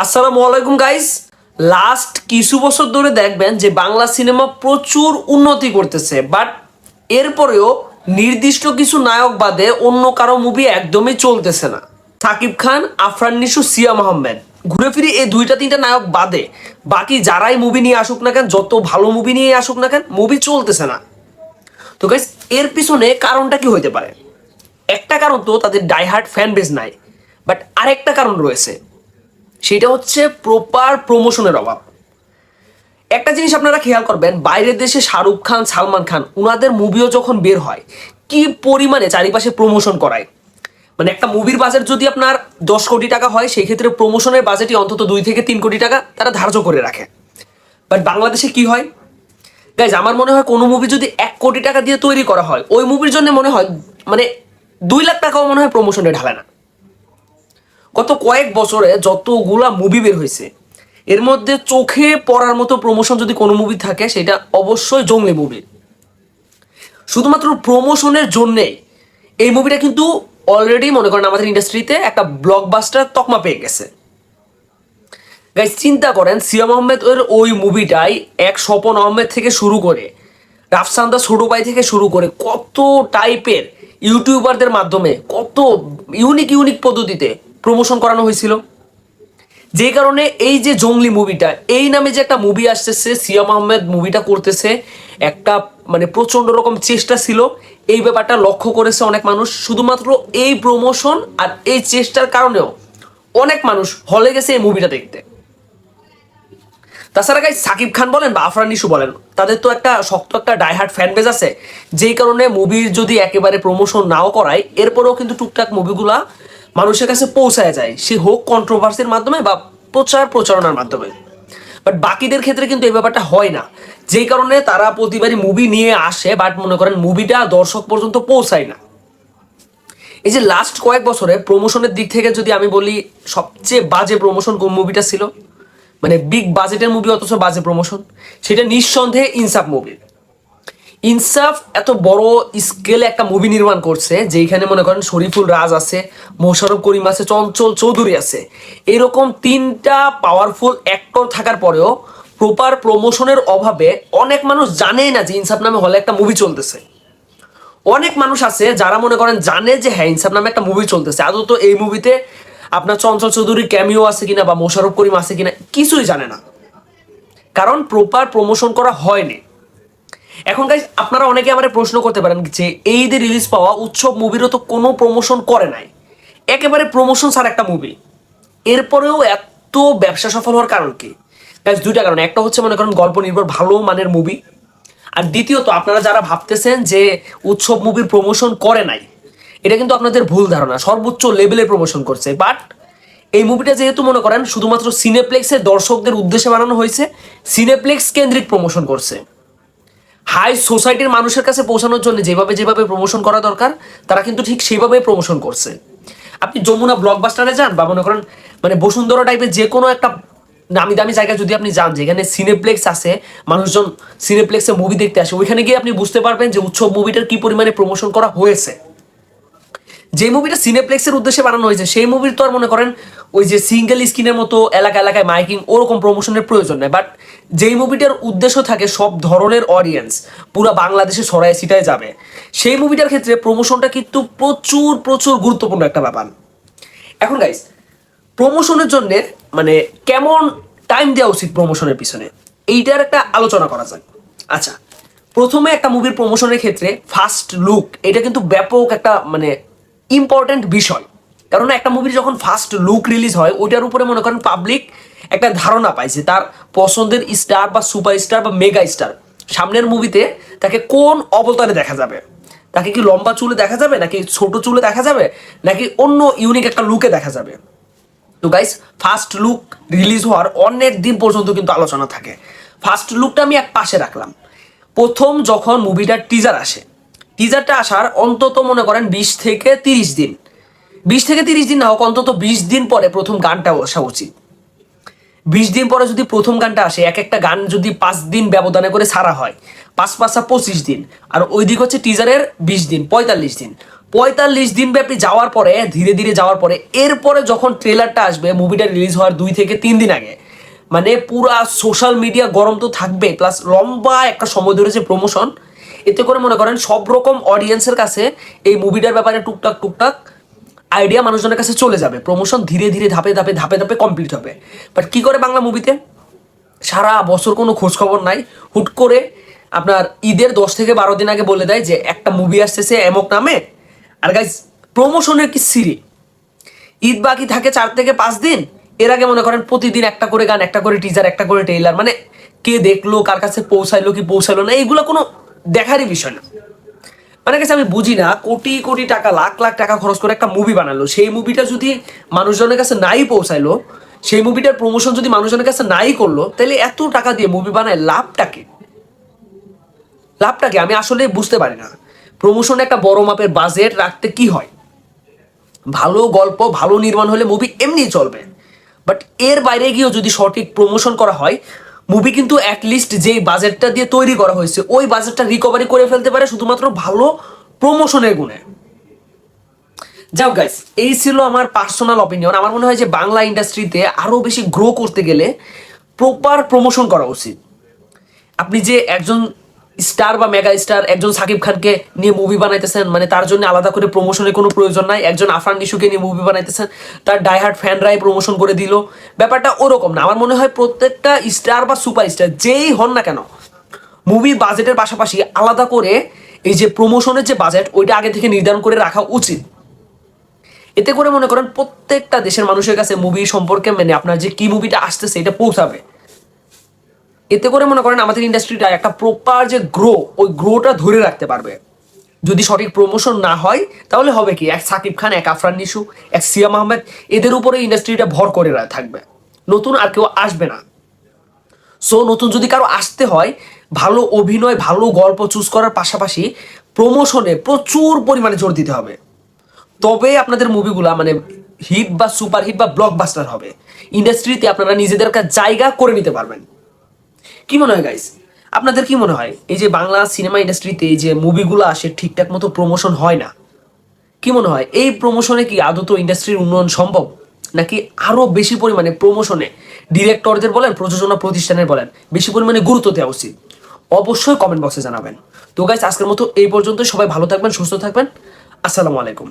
আসসালামু আলাইকুম guys last কিছু বছর ধরে দেখবেন যে বাংলা সিনেমা প্রচুর উন্নতি করতেছে বাট এরপরেও নির্দিষ্ট কিছু নায়ক বাদে অন্য কারও মুভি একদমই চলতেছে না। সাকিব খান, আফরান নিশু সিয়াম আহমেদ ঘুরে ফিরে এই দুইটা তিনটা নায়ক বাদে বাকি যারাই মুভি নিয়ে আসুক না কেন, যত ভালো মুভি নিয়ে আসুক না কেন মুভি চলতেছে না। তো গাইস এর পিছনে কারণটা কি হইতে পারে? একটা কারণ তো তাদের ডাইহার্ট ফ্যান বেস নাই বাট আরেকটা কারণ রয়েছে। সেটা হচ্ছে প্রপার প্রমোশনের অভাব। একটা জিনিস আপনারা খেয়াল করবেন, বাইরের দেশে শাহরুখ খান, সালমান খান, উনাদের মুভিও যখন বের হয়, কি পরিমাণে চারিপাশে প্রমোশন করায়? মানে একটা মুভির বাজেট যদি আপনার দশ কোটি টাকা হয় সেই ক্ষেত্রে প্রমোশনের বাজেটই অন্তত দুই থেকে তিন কোটি টাকা তারা ধার্য করে রাখে। বাট বাংলাদেশে কি হয়? গাইজ আমার মনে হয় কোনো মুভি যদি এক কোটি টাকা দিয়ে তৈরি করা হয়, ওই মুভির জন্য মনে হয় মানে দুই লাখ টাকাও মনে হয় প্রমোশনে ঢালে না। গত কয়েক বছরে যতগুলা মুভি বের হয়েছে, এর মধ্যে চোখে পড়ার মতো প্রমোশন যদি কোনো মুভি থাকে, সেটা অবশ্যই জঙ্গলি মুভি শুধুমাত্র প্রমোশনের জন্যেই এই মুভিটা কিন্তু অলরেডি মনে করেন আমাদের ইন্ডাস্ট্রিতে একটা ব্লকবাস্টার তকমা পেয়ে গেছে। চিন্তা করেন সিয়াম আহমেদ ওই মুভিটাই এক স্বপন আহমেদ থেকে শুরু করে রাফসান্দা ছোট ভাই থেকে শুরু করে, কত টাইপের ইউটিউবারদের মাধ্যমে, কত ইউনিক ইউনিক পদ্ধতিতে প্রমোশন করানো হয়েছিল। যে কারণে এই যে জঙ্গলি মুভিটা এই নামে যে একটা মুভি আসতেছে, সিয়াম আহমেদ মুভিটা করতেছে, একটা মানে প্রচণ্ড রকম চেষ্টা ছিল। এই ব্যাপারটা লক্ষ্য করেছে অনেক মানুষ। শুধুমাত্র এই প্রমোশন আর এই চেষ্টার কারণেও অনেক মানুষ হলে গেছে এই মুভিটা দেখতে। তাছাড়া গাই সাকিব খান বলেন বা আফরান নিশু বলেন, তাদের তো একটা শক্ত একটা ডাইহার্ট ফ্যান বেজ আছে। যেই কারণে মুভির যদি একেবারে প্রমোশন নাও করায়, এরপরেও কিন্তু টুকটাক মুভিগুলা মানুষের কাছে পৌঁছায় যায়। সে হোক কন্ট্রোভার্সির মাধ্যমে বা প্রচার প্রচারণার মাধ্যমে। বাট বাকিদের ক্ষেত্রে কিন্তু এই ব্যাপারটা হয় না। যেই কারণে তারা প্রতিবারই মুভি নিয়ে আসে বাট মনে করেন মুভিটা দর্শক পর্যন্ত পৌঁছায় না। এই যে লাস্ট কয়েক বছরে প্রমোশনের দিক থেকে যদি আমি বলি, সবচেয়ে বাজে প্রমোশন কোন মুভিটা ছিল? মানে বিগ বাজেটের মুভি অথচ বাজে প্রমোশন সেটা নিঃসন্দেহে ইনসাফ মুভি ইনসাফ এত বড় স্কেলে একটা মুভি নির্মাণ করছে যেখানে মনে করেন শরীফুল রাজ আছে মোশারফ করিম আছে, চঞ্চল চৌধুরী আছে। এরকম তিনটা পাওয়ারফুল অ্যাক্টর থাকার পরেও প্রপার প্রমোশনের অভাবে অনেক মানুষ জানেই না যে ইনসাফ নামে হলে একটা মুভি চলতেছে। অনেক মানুষ আছে যারা মনে করেন জানে যে হ্যাঁ ইনসাফ নামে একটা মুভি চলতেছে। আদৌ তো এই মুভিতে আপনার চঞ্চল চৌধুরী ক্যামিও আছে কিনা বা মোশারফ করিম আছে কিনা, কিছুই জানে না। কারণ প্রপার প্রমোশন করা হয়নি। এখন গাইজ আপনারা অনেকে আমার প্রশ্ন করতে পারেন যে, এই ঈদে রিলিজ পাওয়া উৎসব মুভিরও তো কোনো প্রমোশন করে নাই। একেবারে প্রমোশন ছাড়া একটা মুভি এরপরেও এত ব্যবসা সফল হওয়ার কারণ কি? গাইজ দুইটা কারণ। একটা হচ্ছে মনে করেন গল্প নির্ভর, ভালো মানের মুভি আর দ্বিতীয়ত, আপনারা যারা ভাবতেছেন যে উৎসব মুভির প্রমোশন করে নাই, এটা কিন্তু আপনাদের ভুল ধারণা। সর্বোচ্চ লেভেলে প্রমোশন করছে। বাট এই মুভিটা যেহেতু মনে করেন, শুধুমাত্র সিনেপ্লেক্সের দর্শকদের উদ্দেশ্যে বানানো হয়েছে সিনেপ্লেক্স কেন্দ্রিক প্রমোশন করছে। হাই সোসাইটির মানুষের কাছে পৌঁছানোর জন্য যেভাবে যেভাবে প্রমোশন করা দরকার, তারা কিন্তু ঠিক সেইভাবেই প্রমোশন করছে। আপনি যমুনা ব্লকবাস্টারে যান বা মনে করেন মানে বসুন্ধরা টাইপের যে কোনো একটা নামি দামি জায়গায় যদি আপনি যান, যেখানে সিনেপ্লেক্স আছে, মানুষজন সিনেপ্লেক্সে মুভি দেখতে আসে, ওইখানে গিয়ে আপনি বুঝতে পারবেন যে উৎসব মুভিটার কি পরিমাণে প্রমোশন করা হয়েছে। যে মুভিটা সিনেপ্লেক্সের উদ্দেশ্যে বানানো হয়েছে, সেই মুভির তো আর মনে করেন ওই যে সিঙ্গেল স্ক্রিনের মতো এলাকা এলাকায় মাইকিং, ওরকম প্রমোশনের প্রয়োজন নেই। বাট যেই মুভিটার উদ্দেশ্য থাকে সব ধরনের অডিয়েন্স পুরো বাংলাদেশে ছড়ায় সিটায় যাবে। সেই মুভিটার ক্ষেত্রে প্রমোশনটা কিন্তু প্রচুর প্রচুর গুরুত্বপূর্ণ একটা ব্যাপার। এখন গাইস প্রমোশনের জন্য মানে কেমন টাইম দেওয়া উচিত প্রমোশনের পিছনে? এইটার একটা আলোচনা করা যাক। আচ্ছা প্রথমে একটা মুভির প্রমোশনের ক্ষেত্রে ফার্স্ট লুক এটা কিন্তু ব্যাপক একটা মানে ইম্পর্ট্যান্ট বিষয়। কারণ একটা মুভির যখন ফার্স্ট লুক রিলিজ হয়, ওইটার উপরে মনে করেন পাবলিক একটা ধারণা পাইছে তার পছন্দের স্টার বা সুপার স্টার বা মেগা স্টার সামনের মুভিতে তাকে কোন অবতারে দেখা যাবে? তাকে কি লম্বা চুলে দেখা যাবে? নাকি ছোট চুলে দেখা যাবে? নাকি অন্য ইউনিক একটা লুকে দেখা যাবে? তো গাইস ফার্স্ট লুক রিলিজ হওয়ার অনেক দিন পর্যন্ত কিন্তু আলোচনা থাকে। ফার্স্ট লুকটা আমি এক পাশে রাখলাম। প্রথম যখন মুভিটার টিজার আসে টিজারটা আসার অন্তত মনে করেন বিশ থেকে তিরিশ দিন। বিশ থেকে তিরিশ দিন না হোক, অন্তত বিশ দিন পরে প্রথম গানটা আসা উচিত। বিশ দিন পরে যদি প্রথম গানটা আসে, এক একটা গান যদি পাঁচ দিন ব্যবধানে করে সারা হয়, পাঁচ পাঁচা পঁচিশ দিন। আর ওই দিক হচ্ছে টিজারের বিশ দিন, পঁয়তাল্লিশ দিন। পঁয়তাল্লিশ দিন ব্যাপী যাওয়ার পরে, ধীরে ধীরে যাওয়ার পরে, এরপরে যখন ট্রেলারটা আসবে মুভিটা রিলিজ হওয়ার দুই থেকে তিন দিন আগে মানে পুরা সোশ্যাল মিডিয়া গরম তো থাকবে প্লাস লম্বা একটা সময় ধরে যে প্রমোশন এতে করে মনে করেন সব রকম অডিয়েন্সের কাছে এই মুভিটার ব্যাপারে টুকটাক টুকটাক আইডিয়া মানুষজনের কাছে চলে যাবে। প্রমোশন ধীরে ধীরে ধাপে ধাপে ধাপে ধাপে কমপ্লিট হবে। বাট কি করে বাংলা মুভিতে সারা বছর কোনো খোঁজ খবর নাই। হুট করে আপনার ঈদের দশ থেকে বারো দিন আগে বলে দেয় যে, একটা মুভি আসতেছে এমক নামে। আর গাইজ প্রমোশনের কি সিরি ঈদ বাকি থাকে চার থেকে পাঁচ দিন। এর আগে মনে করেন প্রতিদিন একটা করে গান, একটা করে টিজার একটা করে ট্রেলার মানে কে দেখল, কার কাছে পৌঁছাইলো, কি পৌঁছাইলো না, এইগুলো কোনো দেখারই বিষয় না। মানে কাছে আমি বুঝি না, কোটি কোটি টাকা, লাখ লাখ টাকা খরচ করে একটা মুভি বানালো। সেই মুভিটা যদি মানুষজনের কাছে নাই পৌঁছাইলো, সেই মুভিটার প্রমোশন যদি মানুষজনের কাছে নাই করল, তাহলে এত টাকা দিয়ে মুভি বানায় লাভটা কি? লাভটা কি? আমি আসলে বুঝতে পারি না। প্রমোশন একটা বড় মাপের বাজেট রাখতে কি হয়? ভালো গল্প, ভালো নির্মাণ হলে মুভি এমনি চলবে। বাট এর বাইরে গিয়েও যদি সঠিক প্রমোশন করা হয় মুভি কিন্তু অ্যাটলিস্ট যেই বাজেটটা দিয়ে তৈরি করা হয়েছে, ওই বাজেটটা রিকভারি করে ফেলতে পারে শুধুমাত্র ভালো প্রমোশনের গুণে। যাও গাইস এই ছিল আমার পার্সোনাল অপিনিয়ন আমার মনে হয় যে বাংলা ইন্ডাস্ট্রিতে আরও বেশি গ্রো করতে গেলে প্রপার প্রমোশন করা উচিত। আপনি যে একজন স্টার বা মেগা স্টার একজন সাকিব খানকে নিয়ে মুভি বানাইতেছেন মানে তার জন্য আলাদা করে প্রমোশনের কোনো প্রয়োজন নাই। একজন আফরান ইস্যুকে নিয়ে মুভি বানাইতেছেন, তার ডাইহার্ট ফ্যানরাই প্রমোশন করে দিল। ব্যাপারটা ওরকম না। আমার মনে হয় প্রত্যেকটা স্টার বা সুপার স্টার যেই হন না কেন মুভি বাজেটের পাশাপাশি আলাদা করে এই যে প্রমোশনের যে বাজেট ওইটা আগে থেকে নির্ধারণ করে রাখা উচিত। এতে করে মনে করেন প্রত্যেকটা দেশের মানুষের কাছে মুভি সম্পর্কে মানে আপনার যে কি মুভিটা আসতেছে, এটা পৌঁছাবে। এতে করে মনে করেন আমাদের ইন্ডাস্ট্রিটা একটা প্রপার যে গ্রো ওই গ্রোটা ধরে রাখতে পারবে। যদি সঠিক প্রমোশন না হয়, তাহলে হবে কি? এক সাকিব খান, এক আফরান নিশু, এক সিয়াম আহমেদ, এদের উপরে ইন্ডাস্ট্রিটা ভর করে থাকবে। নতুন আর কেউ আসবে না। সো নতুন যদি কারও আসতে হয়, ভালো অভিনয়, ভালো গল্প চুজ করার পাশাপাশি প্রমোশনে প্রচুর পরিমাণে জোর দিতে হবে। তবে আপনাদের মুভিগুলা মানে হিট বা সুপার হিট বা ব্লকবাস্টার হবে। ইন্ডাস্ট্রিতে আপনারা নিজেদের জায়গা করে নিতে পারবেন। কি মনে হয় গাইস আপনাদের কি মনে হয়? এই যে বাংলা সিনেমা ইন্ডাস্ট্রিতে যে মুভিগুলো আসে, ঠিকঠাক মতো প্রমোশন হয় না। কি মনে হয়? এই প্রমোশনে কি আদত ইন্ডাস্ট্রির উন্নয়ন সম্ভব? নাকি আরও বেশি পরিমাণে প্রমোশনে ডিরেক্টরদের বলেন, প্রযোজনা প্রতিষ্ঠানের বলেন, বেশি পরিমাণে গুরুত্ব দেওয়া উচিত? অবশ্যই কমেন্ট বক্সে জানাবেন। তো গাইস আজকের মতো এই পর্যন্ত সবাই ভালো থাকবেন, সুস্থ থাকবেন। আসসালামু আলাইকুম।